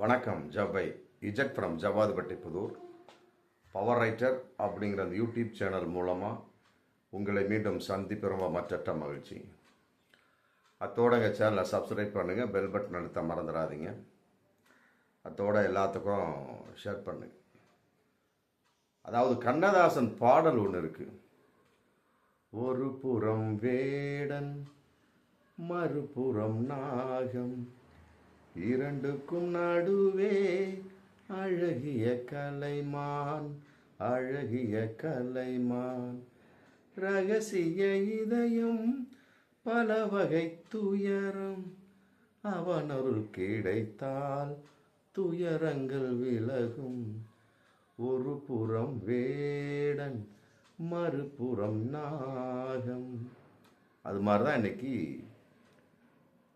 வணக்கம் ஜபை இஜக் from Javadhupatti Puthur. Power writer அப்படிங்கிற அந்த யூடியூப் சேனல் மூலமாக உங்களை மீண்டும் சந்திப்பு ரொம்ப மற்றற்ற மகிழ்ச்சி. அத்தோட எங்கள் சேனலை சப்ஸ்கிரைப் பண்ணுங்கள் பெல் பட்டன் அழுத்த மறந்துடாதீங்க. அத்தோட எல்லாத்துக்கும் ஷேர் பண்ணுங்க. அதாவது கண்ணதாசன் பாடல் ஒன்று இருக்குது ஒரு புறம் வேடன் மறுபுறம் நாகம். இரண்டுக்கும் நடுவே அழகிய கலைமான் அழகிய கலைமான். ரகசிய இதயம் பல வகை துயரம் அவனருள் கிடைத்தால் துயரங்கள் விலகும். ஒரு புறம் வேடன் மறுபுறம் நாகம். அது மாதிரி தான் இன்னைக்கு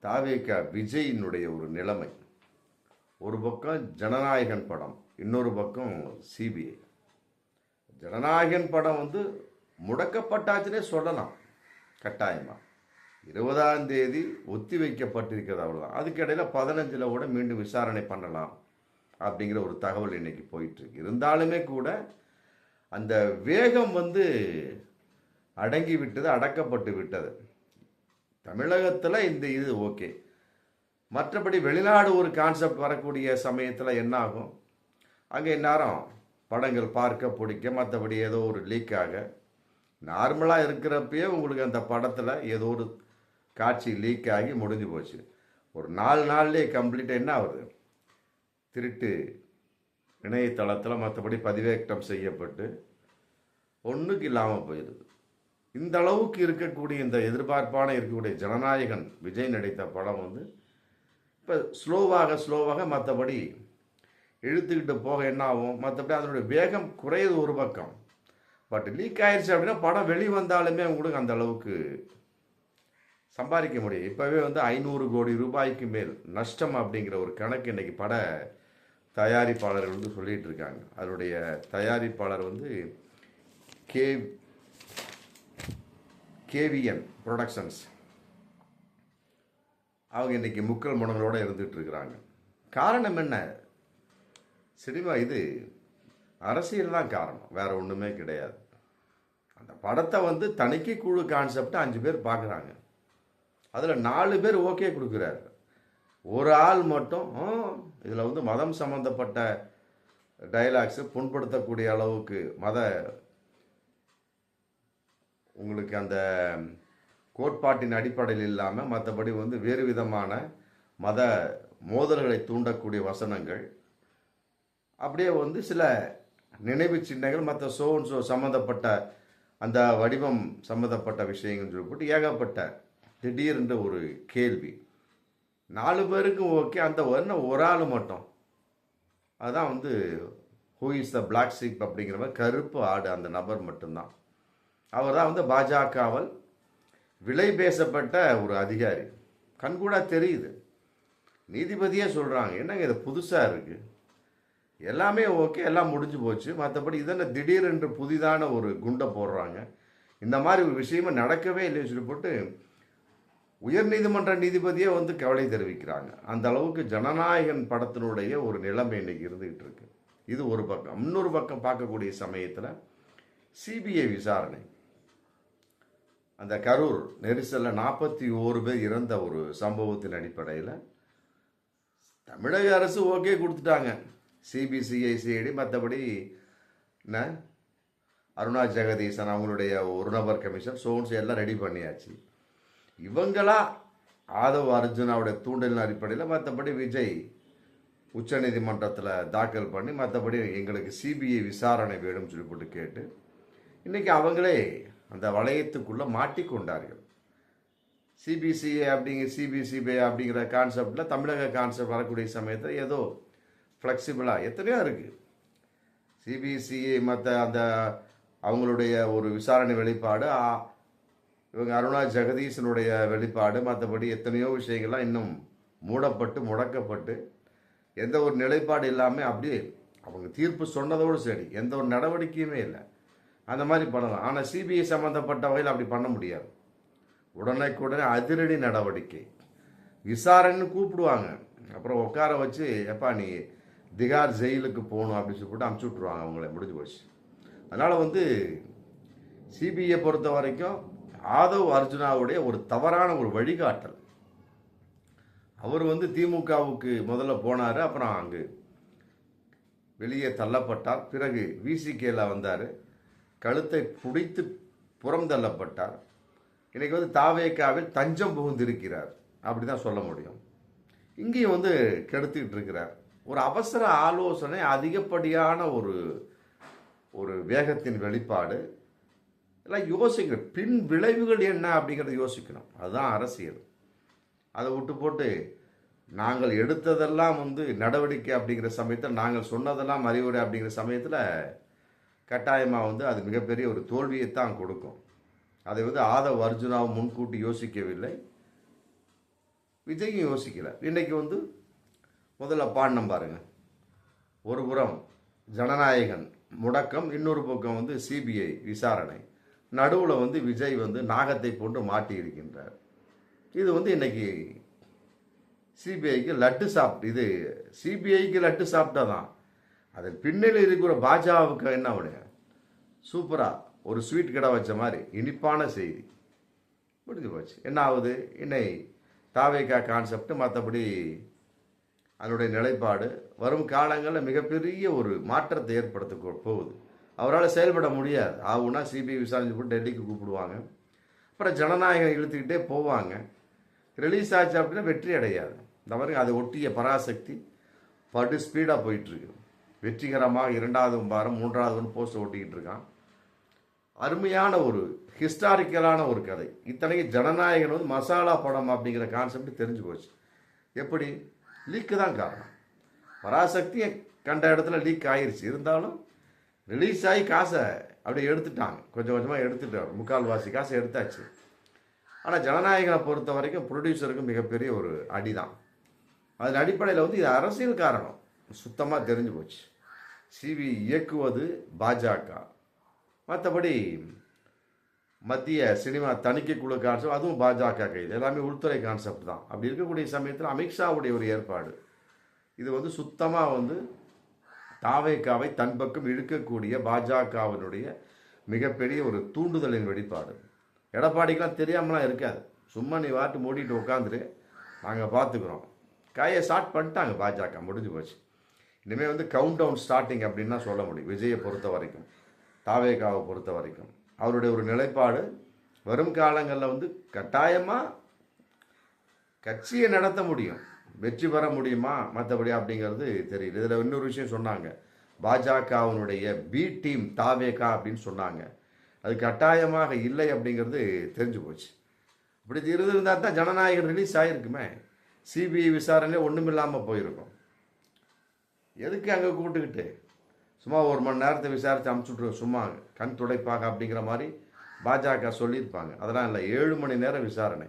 தாவேகா விஜயினுடைய ஒரு நிலைமை. ஒரு பக்கம் ஜனநாயகன் படம் இன்னொரு பக்கம் சிபிஐ ஜனநாயகன் படம் வந்து முடக்கப்பட்டாச்சுன்னே சொல்லலாம். கட்டாயமாக இருபதாம் தேதி ஒத்தி வைக்கப்பட்டிருக்கிறது அவ்வளோதான் அதுக்கிடையில் பதினஞ்சில் கூட மீண்டும் விசாரணை பண்ணலாம் அப்படிங்கிற ஒரு தகவல் இன்னைக்கு போயிட்டுருக்கு. இருந்தாலுமே கூட அந்த வேகம் வந்து அடங்கி விட்டது அடக்கப்பட்டு விட்டது. தமிழகத்தில் இந்த இது ஓகே. மற்றபடி வெளிநாடு ஒரு கான்செப்ட் வரக்கூடிய சமயத்தில் என்ன ஆகும் அங்கே இந்நேரம் படங்கள் பார்க்க பிடிக்க மற்றபடி ஏதோ ஒரு லீக் ஆக நார்மலாக இருக்கிறப்பயே உங்களுக்கு அந்த படத்தில் ஏதோ ஒரு காட்சி லீக் ஆகி முடிஞ்சு போச்சு. ஒரு நாலு நாள்லேயே கம்ப்ளீட்டாக என்ன ஆகுது? திருட்டு இணையதளத்தில் மற்றபடி பதிவேற்றம் செய்யப்பட்டு ஒன்றுக்கு இல்லாமல் போயிடுது. இந்த அளவுக்கு இருக்கக்கூடிய இந்த எதிர்பார்ப்பான இருக்கக்கூடிய ஜனநாயகன் விஜய் நடித்த படம் வந்து இப்போ ஸ்லோவாக ஸ்லோவாக மற்றபடி இழுத்துக்கிட்டு போக என்ன ஆகும்? மற்றபடி அதனுடைய வேகம் குறையுது ஒரு பக்கம். பட் லீக் ஆயிடுச்சு அப்படின்னா படம் வெளி வந்தாலுமே உங்களுக்கு அந்த அளவுக்கு சம்பாதிக்க முடியும். இப்போவே வந்து ஐநூறு கோடி ரூபாய்க்கு மேல் நஷ்டம் அப்படிங்கிற ஒரு கணக்கு இன்றைக்கி பட தயாரிப்பாளர்கள் வந்து சொல்லிகிட்டு இருக்காங்க. அதனுடைய தயாரிப்பாளர் வந்து கே கேவிஎன் ப்ரொடக்ஷன்ஸ் அவங்க இன்னைக்கு முக்கல் முனங்களோட இருந்துகிட்ருக்குறாங்க காரணம் என்ன? சினிமா இது அரசியல் தான் காரணம். வேறு ஒன்றுமே கிடையாது. அந்த படத்தை வந்து தணிக்கை குழு கான்செப்டை அஞ்சு பேர் பார்க்குறாங்க. அதில் நாலு பேர் ஓகே கொடுக்குறாரு. ஒரு ஆள் மட்டும் இதில் வந்து மதம் சம்மந்தப்பட்ட டைலாக்ஸு புண்படுத்தக்கூடிய அளவுக்கு மத உங்களுக்கு அந்த கோட்பாட்டின் அடிப்படையில் இல்லாமல் மற்றபடி வந்து வேறு விதமான மத மோதல்களை தூண்டக்கூடிய வசனங்கள். அப்படியே வந்து சில நினைவு சின்னங்கள் மற்ற சோன் சோ சம்மந்தப்பட்ட அந்த வடிவம் சம்மந்தப்பட்ட விஷயங்கள் சொல்லிவிட்டு ஏகப்பட்ட திடீர்ன்ற ஒரு கேள்வி. நாலு பேருக்கும் ஓகே அந்த ஒன்று ஒரு ஆள் மட்டும். அதுதான் வந்து who is the black sheep அப்படிங்கிற மாதிரி கருப்பு ஆடு அந்த நபர் மட்டும்தான். அவர் தான் வந்து பாஜகவால் விலை பேசப்பட்ட ஒரு அதிகாரி. கண்கூடாக தெரியுது. நீதிபதியே சொல்கிறாங்க என்னங்க இது புதுசாக இருக்குது எல்லாமே ஓகே எல்லாம் முடிஞ்சு போச்சு. மற்றபடி இதென்ன திடீரென்று புதிதான ஒரு குண்டை போடுறாங்க? இந்த மாதிரி ஒரு விஷயமே நடக்கவே இல்லைன்னு சொல்லி போட்டு உயர்நீதிமன்ற நீதிபதியே வந்து கவலை தெரிவிக்கிறாங்க. அந்த அளவுக்கு ஜனநாயகன் படத்தினுடைய ஒரு நிலைமை இன்னைக்கு இருந்துகிட்டு இருக்கு. இது ஒரு பக்கம். இன்னொரு பக்கம் பார்க்கக்கூடிய சமயத்தில் சிபிஐ விசாரணை. அந்த கரூர் நெரிசலில் நாற்பத்தி ஓரு பேர் இறந்த ஒரு சம்பவத்தின் அடிப்படையில் தமிழக அரசு ஓகே கொடுத்துட்டாங்க. சிபிசிஐசிஐடி மற்றபடி என்ன? அருணா ஜெகதீசன் அவங்களுடைய ஒரு நபர் கமிஷன் சோன்ஸ் எல்லாம் ரெடி பண்ணியாச்சு. இவங்களா ஆதவ் அர்ஜுனாவுடைய தூண்டலின் அடிப்படையில் மற்றபடி விஜய் உச்சநீதிமன்றத்தில் தாக்கல் பண்ணி மற்றபடி எங்களுக்கு சிபிஐ விசாரணை வேணும்னு சொல்லி போட்டு கேட்டு இன்றைக்கி அவங்களே அந்த வளையத்துக்குள்ளே மாட்டிக்கொண்டார்கள். சிபிசிஏ அப்படிங்கிற சிபிசிபிஐ அப்படிங்கிற கான்செப்டில் தமிழக கான்செப்ட் வரக்கூடிய சமயத்தில் ஏதோ ஃப்ளெக்சிபிளாக எத்தனையோ இருக்குது சிபிசிஐ மற்ற அந்த அவங்களுடைய ஒரு விசாரணை வெளிப்பாடு ஆ- இவங்க அருணா ஜெகதீசனுடைய வெளிப்பாடு மற்றபடி எத்தனையோ விஷயங்கள்லாம் இன்னும் மூடப்பட்டு முடக்கப்பட்டு எந்த ஒரு நிலைப்பாடு இல்லாமல் அப்படியே அவங்க தீர்ப்பு சொன்னதோடு சரி எந்த ஒரு நடவடிக்கையுமே இல்லை. அந்த மாதிரி பண்ணலாம். ஆனால் சிபிஐ சம்மந்தப்பட்ட வகையில் அப்படி பண்ண முடியாது. உடனுக்குடனே அதிரடி நடவடிக்கை. விசாரணைன்னு கூப்பிடுவாங்க. அப்புறம் உட்கார வச்சு எப்பா நீ திகார் ஜெயிலுக்கு போகணும் அப்படின்னு சொல்லிட்டு அமுச்சு விட்ருவாங்க அவங்கள. முடிஞ்சு போச்சு. அதனால் வந்து சிபிஐ பொறுத்த வரைக்கும் ஆதவ் அர்ஜுனாவுடைய ஒரு தவறான ஒரு வழிகாட்டல். அவர் வந்து திமுகவுக்கு முதல்ல போனார். அப்புறம் அங்கு வெளியே தள்ளப்பட்டார். பிறகு விசிகேல வந்தார். கழுத்தை பிடித்து புறந்தள்ளப்பட்டார் இன்றைக்கு வந்து தாவேக்காவில் தஞ்சம் புகுந்திருக்கிறார். அப்படி தான் சொல்ல முடியும். இங்கேயும் வந்து கெடுத்துக்கிட்டு இருக்கிறார். ஒரு அவசர ஆலோசனை அதிகப்படியான ஒரு ஒரு வேகத்தின் வெளிப்பாடு. எல்லாம் யோசிக்கணும். பின் விளைவுகள் என்ன அப்படிங்கிறத யோசிக்கணும். அதுதான் அரசியல். அதை விட்டு போட்டு நாங்கள் எடுத்ததெல்லாம் வந்து நடவடிக்கை அப்படிங்கிற சமயத்தில் நாங்கள் சொன்னதெல்லாம் அறிவுரை அப்படிங்கிற சமயத்தில் கட்டாயமாக வந்து அது மிகப்பெரிய ஒரு தோல்வியை தான் கொடுக்கும். அதை வந்து ஆதவ் அர்ஜுனாவும் முன்கூட்டி யோசிக்கவில்லை. விஜயும் யோசிக்கல. இன்னைக்கு வந்து முதல்ல பாடினம் பாருங்கள் ஒரு புறம் ஜனநாயகன் முடக்கம் இன்னொரு பக்கம் வந்து சிபிஐ விசாரணை. நடுவில் வந்து விஜய் வந்து நாகத்தை போன்று மாட்டி இருக்கின்றார் இது வந்து இன்றைக்கி சிபிஐக்கு லட்டு சாப்பிட்டு இது சிபிஐக்கு லட்டு சாப்பிட்டா தான் அதன் பின்னணியில் இருக்கிற பாஜகவுக்கு என்ன உடைய சூப்பராக ஒரு ஸ்வீட் கடை வச்ச மாதிரி இனிப்பான செய்தி. முடிஞ்சு போச்சு. என்ன ஆகுது? இன்னை தாவேக்கா கான்செப்ட் மற்றபடி அதனுடைய நிலைப்பாடு வரும் காலங்களில் மிகப்பெரிய ஒரு மாற்றத்தை ஏற்படுத்த போகுது. அவரால் செயல்பட முடியாது. ஆகுனா சிபிஐ விசாரணை போட்டு டெல்லிக்கு கூப்பிடுவாங்க. அப்புறம் ஜனநாயகம் இழுத்துக்கிட்டே போவாங்க. ரிலீஸ் ஆச்சு அப்படின்னா வெற்றி அடையாது. இந்த மாதிரி அதை ஒட்டிய பராசக்தி. படு ஸ்பீடாக போயிட்டுருக்கு வெற்றிகரமாக இரண்டாவது வாரம் மூன்றாவது போஸ்ட் ஓட்டிக்கிட்டு இருக்கான். அருமையான ஒரு ஹிஸ்டாரிக்கலான ஒரு கதை. இத்தனைக்கு ஜனநாயகன் வந்து மசாலா படம் அப்படிங்கிற கான்செப்ட் தெரிஞ்சு போச்சு. எப்படி? லீக்கு தான் காரணம். பராசக்தியை கண்ட இடத்துல லீக் ஆயிடுச்சு இருந்தாலும் ரிலீஸ் ஆகி காசை அப்படியே எடுத்துட்டாங்க. கொஞ்சம் கொஞ்சமாக எடுத்துட்டார் முக்கால்வாசி காசை எடுத்தாச்சு. ஆனால் ஜனநாயகனை பொறுத்த வரைக்கும் ப்ரொடியூசருக்கு மிகப்பெரிய ஒரு அடி தான் அதன் அடிப்படையில் வந்து இது அரசியல் காரணம். சுத்தமாக தெரிஞ்சு போச்சு. சிவி இயக்குவது பாஜக. மற்றபடி மத்திய சினிமா தணிக்கை குழு கான்செப்ட் அதுவும் பாஜக கைது எல்லாமே உள்துறை கான்செப்ட் தான். அப்படி இருக்கக்கூடிய சமயத்தில் அமித்ஷாவுடைய ஒரு ஏற்பாடு. இது வந்து சுத்தமாக வந்து தாவேக்காவை தன் பக்கம் இழுக்கக்கூடிய பாஜகவினுடைய மிகப்பெரிய ஒரு தூண்டுதலின் வெளிப்பாடு. எடப்பாடிக்கெலாம் தெரியாமலாம் இருக்காது. சும்மா நீ வாட்டு மூடிட்டு உட்காந்துரு நாங்கள் பார்த்துக்குறோம் கையை ஸ்டார்ட் பண்ணிட்டாங்க பாஜக. முடிஞ்சு போச்சு. இனிமேல் வந்து கவுண்ட் டவுன் ஸ்டார்டிங் அப்படின்னு தான் சொல்ல முடியும். விஜயை பொறுத்த வரைக்கும் தாவேகாவை பொறுத்த வரைக்கும். அவருடைய ஒரு நிலைப்பாடு வரும் காலங்களில் வந்து கட்டாயமாக கட்சியை நடத்த முடியும். வெற்றி பெற முடியுமா? மற்றபடி அப்படிங்கிறது தெரியல. இதில் இன்னொரு விஷயம் சொன்னாங்க. பாஜகவினுடைய பி டீம் தாவேகா அப்படின்னு சொன்னாங்க. அது கட்டாயமாக இல்லை அப்படிங்கிறது தெரிஞ்சு போச்சு. அப்படி இருந்திருந்தால் தான் ஜனநாயகம் ரிலீஸ் ஆகிருக்குமே சிபிஐ விசாரணை ஒன்றுமில்லாமல் போயிருக்கும். எதுக்கு அங்கே கூப்பிட்டுக்கிட்டு? சும்மா ஒரு மணி நேரத்தை விசாரித்து அமுச்சுட்ருவோம் சும்மா கண் துடைப்பாக அப்படிங்கிற மாதிரி பாஜக சொல்லியிருப்பாங்க. அதெல்லாம் இல்லை ஏழு மணி நேரம் விசாரணை.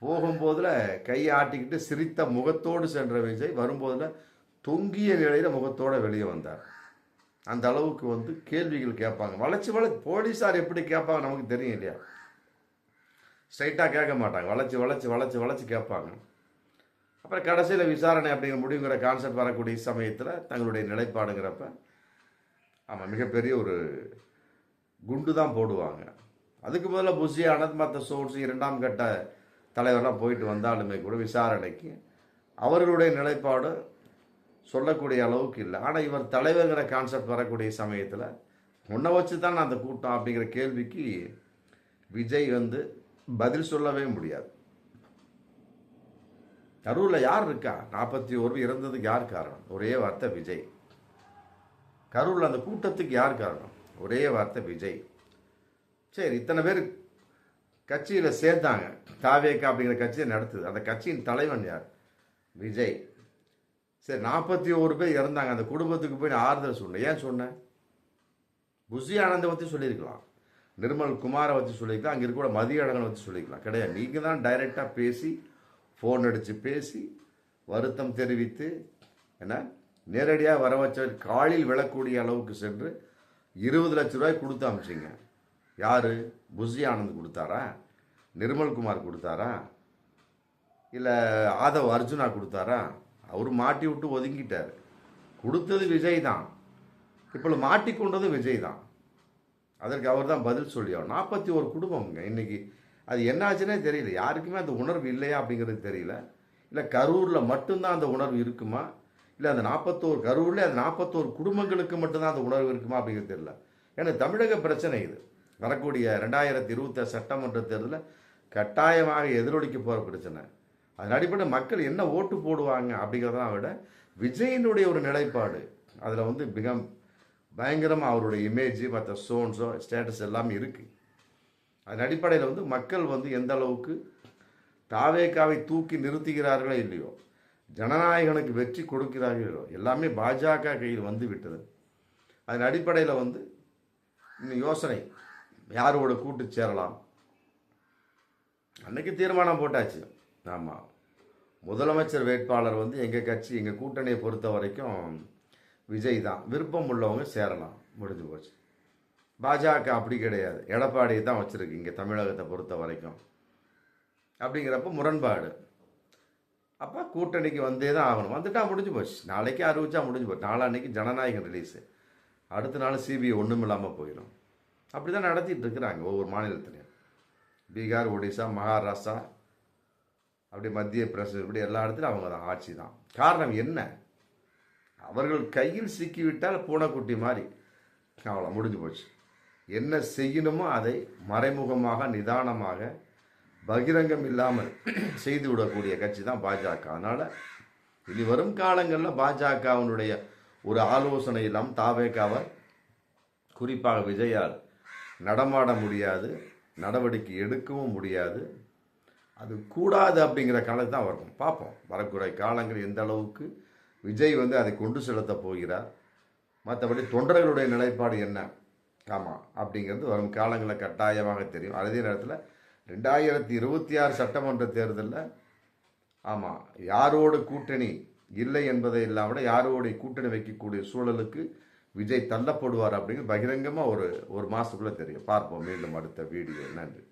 போகும்போதில் கையை ஆட்டிக்கிட்டு சிரித்த முகத்தோடு சென்ற விஜய் வரும்போதில் தொங்கிய நிலையில் முகத்தோடு வெளியே வந்தார். அந்த அளவுக்கு வந்து கேள்விகள் கேட்பாங்க. வளைச்சி வளை போலீஸார் எப்படி கேட்பாங்க நமக்கு தெரியும் இல்லையா? ஸ்ட்ரைட்டாக கேட்க மாட்டாங்க. வளைச்சி வளைச்சி வளைச்சி வளைச்சி கேட்பாங்க. அப்புறம் கடைசியில் விசாரணை அப்படிங்கிற முடிவுங்கிற கான்செப்ட் வரக்கூடிய சமயத்தில் தங்களுடைய நிலைப்பாடுங்கிறப்ப ஆமாம் மிகப்பெரிய ஒரு குண்டு தான் போடுவாங்க. அதுக்கு முதல்ல புஷி அனந்த் மற்ற சோர்ஸ் இரண்டாம் கட்ட தலைவரெலாம் போயிட்டு வந்தாலுமே கூட விசாரணைக்கு அவர்களுடைய நிலைப்பாடு சொல்லக்கூடிய அளவுக்கு இல்லை. ஆனால் இவர் தலைவர்கிற கான்செப்ட் வரக்கூடிய சமயத்தில் உன்னை வச்சு தான் அந்த கூட்டம் அப்படிங்கிற கேள்விக்கு விஜய் வந்து பதில் சொல்லவே முடியாது. கரூரில் யார் இருக்கா? நாற்பத்தி ஒரு இறந்ததுக்கு யார் காரணம்? ஒரே வார்த்தை விஜய். கரூரில் அந்த கூட்டத்துக்கு யார் காரணம்? ஒரே வார்த்தை விஜய். சரி இத்தனை பேர் கட்சியில் சேர்த்தாங்க தாவேக்கா அப்படிங்கிற கட்சியை நடத்துது. அந்த கட்சியின் தலைவன் யார்? விஜய். சரி நாற்பத்தி ஒரு பேர் இறந்தாங்க. அந்த குடும்பத்துக்கு போய் நான் ஆறுதல் சொன்னேன். ஏன் சொன்னேன்? புஷி ஆனந்தை பற்றி சொல்லியிருக்கலாம். நிர்மல் குமாரை பற்றி சொல்லியிருக்கலாம். அங்கே இருக்கிற மதிய அழகனை பற்றி சொல்லியிருக்கலாம். கிடையாது. நீங்கள் தான் டைரெக்டாக பேசி ஃபோன் அடித்து பேசி வருத்தம் தெரிவித்து என்ன நேரடியாக வர வச்ச காலில் விழக்கூடிய அளவுக்கு சென்று இருபது லட்ச ரூபாய் கொடுத்து அமிச்சிங்க. யார்? புஷி ஆனந்த் கொடுத்தாரா? நிர்மல்குமார் கொடுத்தாரா? இல்லை ஆதவ் அர்ஜுனா கொடுத்தாரா? அவர் மாட்டி விட்டு ஒதுங்கிட்டார். கொடுத்தது விஜய் தான். இப்போ மாட்டிக்கொண்டது விஜய் தான். அதற்கு அவர் தான் பதில் சொல்லியாகும் நாற்பத்தி ஒரு குடும்பம்ங்க. இன்னைக்கு அது என்னாச்சுன்னே தெரியல. யாருக்குமே அந்த உணர்வு இல்லையா அப்படிங்கிறது தெரியல. இல்லை கரூரில் மட்டும்தான் அந்த உணர்வு இருக்குமா? இல்லை அந்த நாற்பத்தோரு கரூரில் அந்த நாற்பத்தோரு குடும்பங்களுக்கு மட்டும்தான் அந்த உணர்வு இருக்குமா அப்படிங்கிறது தெரியல. ஏன்னா தமிழக பிரச்சனை இது. வரக்கூடிய ரெண்டாயிரத்தி இருபத்தாறு சட்டமன்ற தேர்தலில் கட்டாயமாக எதிரொலிக்க போகிற பிரச்சனை. அதன் அடிப்படை மக்கள் என்ன ஓட்டு போடுவாங்க அப்படிங்கிறதெல்லாம் விட விஜயினுடைய ஒரு நிலைப்பாடு. அதில் வந்து மிக பயங்கரமாக அவருடைய இமேஜ் மற்ற சோன்ஸோ ஸ்டேட்டஸ் எல்லாமே இருக்குது அதன் அடிப்படையில் வந்து மக்கள் வந்து எந்த அளவுக்கு தாவேக்காவை தூக்கி நிறுத்துகிறார்களோ இல்லையோ ஜனநாயகனுக்கு வெற்றி கொடுக்கிறார்களோ எல்லாமே பாஜக கையில் வந்து விட்டது அதன் அடிப்படையில் வந்து இன்னும் யோசனை யாரோட கூட்டு சேரலாம்? அன்னைக்கு தீர்மானம் போட்டாச்சு. ஆமாம் முதலமைச்சர் வேட்பாளர் வந்து எங்கள் கட்சி எங்கள் கூட்டணியை பொறுத்த வரைக்கும் விஜய் தான். விருப்பம் உள்ளவங்க சேரலாம். முடிஞ்சு போச்சு. பாஜக அப்படி கிடையாது. எடப்பாடியை தான் வச்சுருக்கு இங்கே தமிழகத்தை பொறுத்த வரைக்கும். அப்படிங்கிறப்ப முரண்பாடு. அப்போ கூட்டணிக்கு வந்தே தான் ஆகணும். வந்துட்டால் முடிஞ்சு போச்சு. நாளைக்கு அறிவிச்சா முடிஞ்சு போச்சு. நாளான்னைக்கு ஜனநாயகம் ரிலீஸு அடுத்த நாள் சிபிஐ ஒன்றும் இல்லாமல் போயிடும். அப்படி தான் நடத்திட்டு இருக்கிறாங்க ஒவ்வொரு மாநிலத்திலையும். பீகார் ஒடிசா மகாராஷ்டிரா அப்படி மத்திய பிரதேசம் இப்படி எல்லா இடத்துலையும் அவங்க தான் ஆட்சி தான். காரணம் என்ன? அவர்கள் கையில் சிக்கிவிட்டால் பூனைக்குட்டி மாதிரி. அவ்வளோ முடிஞ்சு போச்சு. என்ன செய்யணுமோ அதை மறைமுகமாக நிதானமாக பகிரங்கம் இல்லாமல் செய்து விடக்கூடிய கட்சி தான் பாஜக. அதனால் இனி வரும் காலங்களில் பாஜகவினுடைய ஒரு ஆலோசனை இல்லாமல் தாவேக்காவை குறிப்பாக விஜயால் நடமாட முடியாது நடவடிக்கை எடுக்கவும் முடியாது. அது கூடாது அப்படிங்கிற காலத்து தான் வரும். பார்ப்போம். வரக்கூடிய காலங்கள் எந்த அளவுக்கு விஜய் வந்து அதை கொண்டு செலுத்த போகிறார் மற்றபடி தொண்டர்களுடைய நிலைப்பாடு என்ன? ஆமாம் அப்படிங்கிறது வரும். காலங்களில் கட்டாயமாக தெரியும். அதே நேரத்தில் ரெண்டாயிரத்தி இருபத்தி ஆறு சட்டமன்ற தேர்தலில் ஆமாம் யாரோடு கூட்டணி இல்லை என்பதை இல்லாமல் யாரோடைய கூட்டணி வைக்கக்கூடிய சூழலுக்கு விஜய் தள்ளப்படுவார் அப்படிங்கிறது பகிரங்கமாக ஒரு ஒரு மாதத்துக்குள்ளே தெரியும். பார்ப்போம் மீண்டும் அடுத்த வீடியோ. நன்றி.